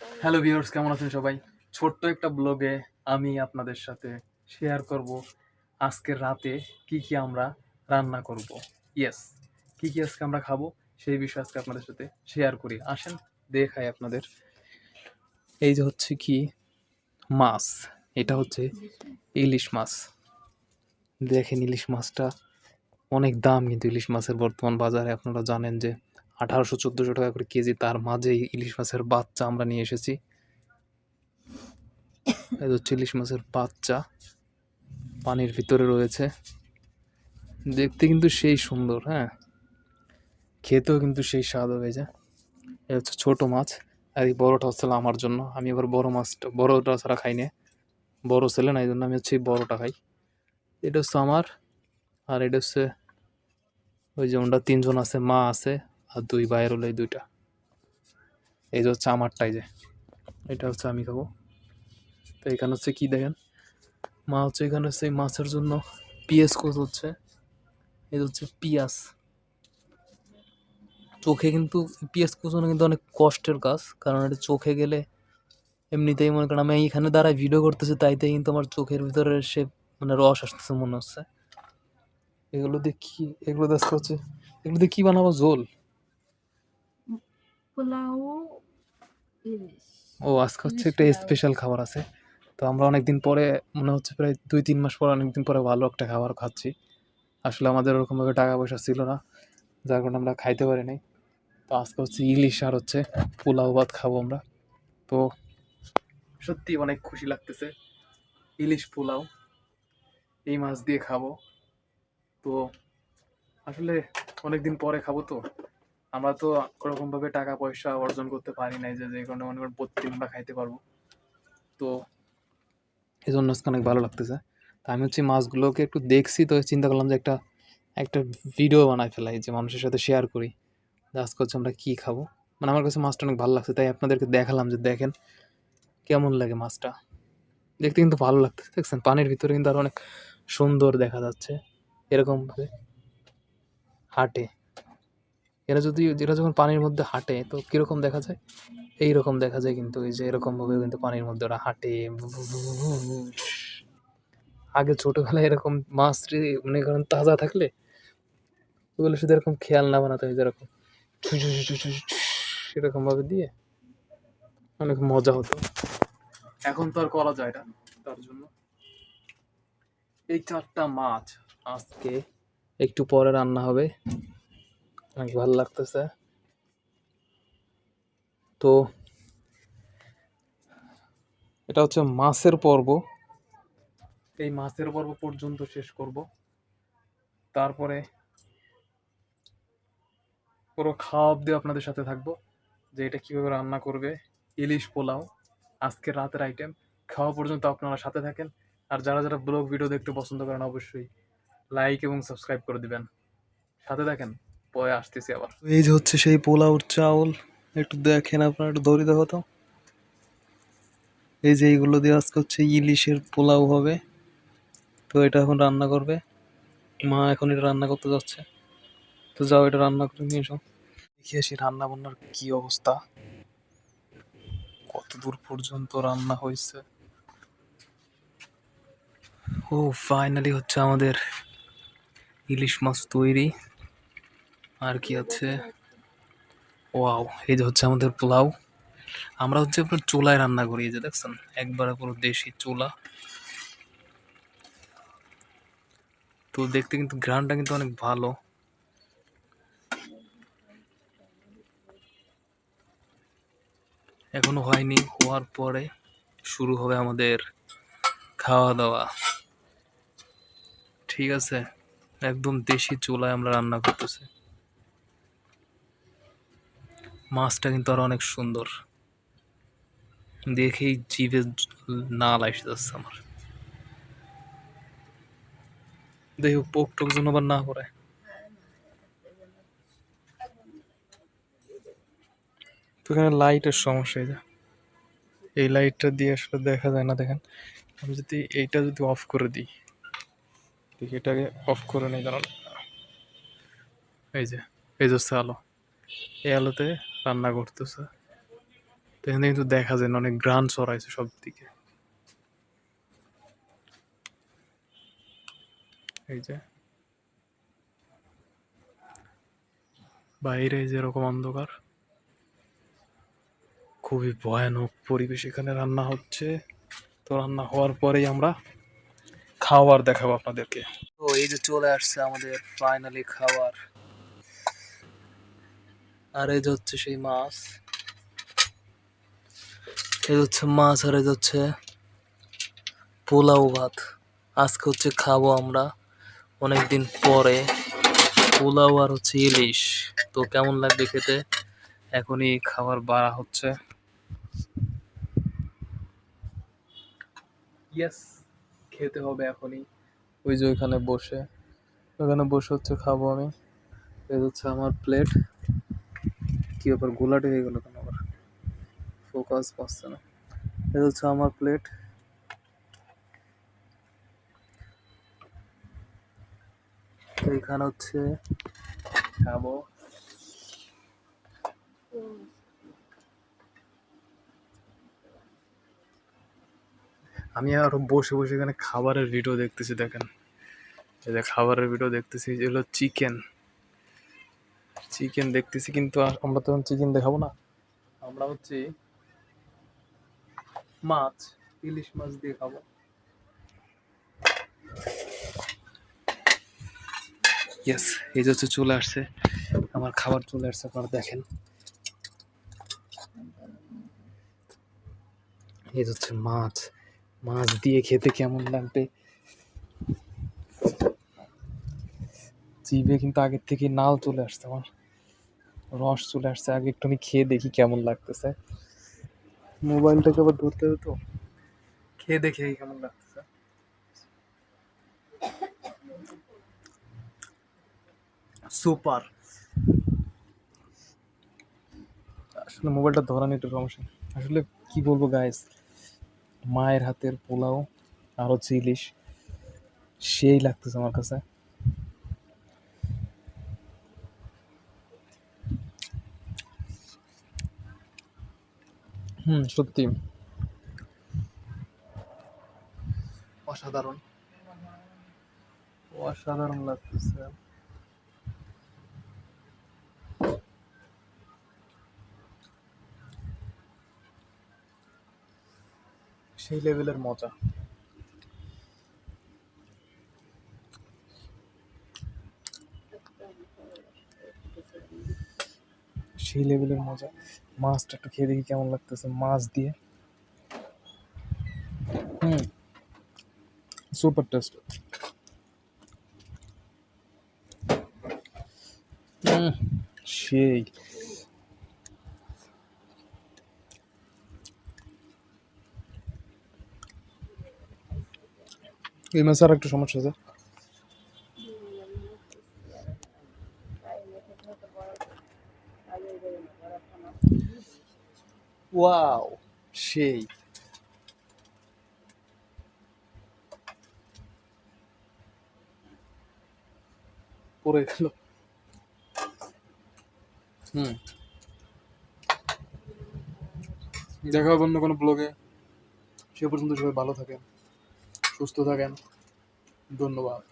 Hello viewers কেমন আছেন সবাই? ছোট্ট একটা ব্লগে আমি আপনাদের সাথে শেয়ার করব আজকের রাতে কি কি আমরা রান্না করব। ইয়েস কি কি আজকে আমরা খাব সেই বিষয়ে আজকে আপনাদের সাথে শেয়ার করি। আসেন, দেখাই আপনাদের। এই যে হচ্ছে কি মাছ, এটা হচ্ছে ইলিশ মাছ। দেখেন ইলিশ মাছটা অনেক দাম কিন্তু ইলিশ মাছের বর্তমান বাজারে। আপনারা জানেন যে আঠারোশো চোদ্দোশো টাকা করে কেজি তার মাঝে ইলিশ মাছের বাচ্চা আমরা নিয়ে এসেছি। এই হচ্ছে ইলিশ মাছের বাচ্চা। পানির ভিতরে রয়েছে। দেখতে কিন্তু সেই সুন্দর হ্যাঁ? খেতেও কিন্তু সেই স্বাদ হয়ে যায়। এই হচ্ছে ছোটো মাছ। আর এই বড়োটা হচ্ছে আমার জন্য। আমি এবার বড় মাছটা, বড়োটা ছাড়া খাই না বড় ছেলে না এই জন্য আমি হচ্ছে বড়োটা খাই। এটা হচ্ছে আমার, আর এটা হচ্ছে ওই যে ওটা তিনজন আছে, মা আছে। আর দুই ভাইয়ের হলো এই দুইটা। এই যে হচ্ছে আমারটাই যে। এটা হচ্ছে আমি খাব। তো এখানে হচ্ছে কি দেখেন? মা হচ্ছে এখানে হচ্ছে মাছের জন্য পিঁয়াজ কোচ হচ্ছে। এই হচ্ছে পিঁয়াজ। চোখে কিন্তু পিঁয়াজ কুচানো কিন্তু অনেক কষ্টের কাজ, কারণ এটা চোখে গেলে এমনিতেই মনে করেন আমি এখানে দাঁড়ায় ভিডিও করতেছি তাইতে কিন্তু আমার চোখের ভিতরে সে মানে রস আসতেছে, মনে হচ্ছে। এগুলো দিয়ে কি এগুলো দেখতে হচ্ছে এগুলো দিয়ে কি বানাবো? ঝোল। পোলাও ইলিশ। ও আজকে হচ্ছে একটা স্পেশাল খাবার আছে। তো আমরা অনেকদিন পরে মনে হচ্ছে প্রায় দুই তিন মাস পর অনেকদিন পরে ভালো একটা খাবার খাচ্ছি। আসলে আমাদের ওরকমভাবে টাকা পয়সা ছিল না যার কারণে আমরা খাইতে পারি নাই। তো আজকে হচ্ছে ইলিশ আর হচ্ছে পোলাও ভাত খাব আমরা। তো সত্যি অনেক খুশি লাগতেছে। ইলিশ পোলাও এই মাছ দিয়ে খাব। তো আসলে অনেকদিন পরে খাব তো। আমরা তো ওরকম ভাবে টাকা পয়সা অর্জন করতে পারি নাই যে যে কারণে মনে করেন প্রতিদিন আমরা খাইতে পারব। তো এই জন্য আজকে অনেক ভালো লাগতেছে। তা আমি হচ্ছে মাছগুলোকে একটু দেখছি, তো চিন্তা করলাম যে একটা একটা ভিডিও বানাই ফেলাই, যে মানুষের সাথে শেয়ার করি। আজকে হচ্ছে আমরা কী খাব? মানে আমার কাছে মাছটা অনেক ভালো লাগছে, তাই আপনাদেরকে দেখালাম যে দেখেন কেমন লাগে মাছটা। দেখতে কিন্তু ভালো লাগতেছে, দেখছেন? পানির ভিতরে কিন্তু আরও অনেক সুন্দর দেখা যাচ্ছে, এরকমভাবে হাঁটে। এরা যদি, এরা যখন পানির মধ্যে হাঁটে, তো কীরকম দেখা যায়? এই রকম দেখা যায় কিন্তু, এই যে এরকমভাবে কিন্তু পানির মধ্যে ওরা হাঁটে। আগে ছোটোবেলায় এরকম মাছ মনে করেন তাজা থাকলে, ওগুলো শুধু এরকম খেয়াল না বানাতে হয় যেরকম। এরকম ভাবে দিয়ে অনেক মজা হতো। এখন তো আর করা যায় না তার জন্য। এই চারটা মাছ আজকে একটু পরে রান্না হবে। অনেক ভালো লাগতেছে। তো এটা হচ্ছে মাছের পর্ব। এই মাছের পর্ব পর্যন্ত শেষ করব। তারপরে পুরো খাওয়া অব্দি আপনাদের সাথে থাকব যে এটা কীভাবে রান্না করবে, ইলিশ পোলাও, আজকের রাতের আইটেম খাওয়া পর্যন্ত আপনারা সাথে থাকেন। আর যারা যারা ব্লগ ভিডিও দেখতে পছন্দ করেন, অবশ্যই লাইক এবং সাবস্ক্রাইব করে দিবেন। সাথে থাকেন। পরে আসতেছি আবার। এই যে হচ্ছে সেই পোলাওর চাউল, একটু দেখেন আপনারা, একটু দৌড়ি দেখো তো এই যে এইগুলো দিয়ে আজকে হচ্ছে ইলিশের পোলাও হবে। তো এটা এখন রান্না করবে। মা এখন এটা রান্না করতে যাচ্ছে। তো যাও, এটা রান্না করে নিয়ে এসো। দেখি আসি রান্না বান্নার কি অবস্থা। কত দূর পর্যন্ত রান্না হয়েছে। ও ফাইনালি হচ্ছে আমাদের ইলিশ মাছ তৈরি। আর কি আছে? ওয়াও, এই যে হচ্ছে আমাদের পোলাও। আমরা হচ্ছে আপনার চুলায় রান্না করি, এই যে দেখছেন? একবারে পুরো দেশি চুলা। তো দেখতে কিন্তু গ্রানটা কিন্তু অনেক ভালো। এখনও হয়নি, হওয়ার পরে শুরু হবে আমাদের খাওয়া দাওয়া ঠিক আছে? একদম দেশি চুলায় আমরা রান্না করতেছি। মাছটা কিন্তু আর অনেক সুন্দর। দেখেই জিভে নাল এসে যাচ্ছে আমার। দেখো পোক টোক যেন আবার না করে তো এখানে লাইটের সমস্যা যে। এই লাইটটা দিয়ে আসলে দেখা যায় না, দেখেন। আমি যদি এইটা যদি অফ করে দিই, দেখি এটাকে অফ করে নেই কারণ। এই যে এই যে আলো। এই আলোতে রান্না করতেছে। তো এখানে কিন্তু দেখা যায় অনেক গ্রান ছড়াইছে সব দিকে এই যে। বাইরে যেরকম অন্ধকার, খুবই ভয়ানক পরিবেশ এখানে রান্না হচ্ছে। তো রান্না হওয়ার পরেই আমরা খাওয়ার দেখাবো আপনাদেরকে। তো এই যে চলে আসছে আমাদের ফাইনালি খাবার আর এই হচ্ছে সেই মাছ। এই হচ্ছে মাছ আর এই হচ্ছে পোলাও ভাত। আজকে হচ্ছে খাব আমরা অনেকদিন পরে পোলাও আর হচ্ছে ইলিশ। তো কেমন লাগবে খেতে? এখনই খাবার বাড়া হচ্ছে। ইয়েস খেতে হবে এখনই। ওই যে ওইখানে বসে। ওখানে বসে হচ্ছে খাব আমি। এই হচ্ছে আমার প্লেট ব্যাপার, গোলাটি হয়ে গেল কেন আবার? ফোকাস পাচ্ছে না। এটা হচ্ছে আমার প্লেট এইখানে হচ্ছে খাব। আমি আরও বসে বসে এখানে খাবারের ভিডিও দেখতেছি, দেখেন। এই যে খাবারের ভিডিও দেখতেছি যে হলো চিকেন চিকেন দেখতেছি, কিন্তু আমরা তো চিকেন দেখাবো না। আমরা হচ্ছে মাছ, ইলিশ মাছ দিয়ে খাব। ইয়েস এই যে হচ্ছে চলে আসছে, আমার খাবার চলে আসছে, আপনারা দেখেন। এই হচ্ছে মাছ মাছ দিয়ে খেতে কেমন লাগবে? জিভে কিন্তু আগের থেকে নাল চলে আসছে আমার। রস চলে আসছে আগে একটু আমি খেয়ে দেখি কেমন লাগতেছে। মোবাইলটাকে আবার ধরতে হবে তো? খেয়ে দেখে কেমন লাগতেছে। সুপার। আসলে মোবাইলটা ধরানো একটু সমস্যা। আসলে কি বলব গাইস মায়ের হাতের পোলাও আর হচ্ছে ইলিশ সেই লাগতেছে আমার কাছে। হুম সত্যি। অসাধারণ। অসাধারণ লাগতেছে। সেই লেভেলের মজা। সেই লেভেলের মজা। মাছটা একটু খেয়ে দেখি কেমন লাগতেছে মাছ দিয়ে। হুম। সুপার টেস্ট সেই। এই মাছে আর একটু সমস্যা আছে। ওয়াও সেই পড়ে গেল হুম দেখা হবে অন্য কোনো ব্লগে সে পর্যন্ত সবাই ভালো থাকেন, সুস্থ থাকেন। ধন্যবাদ।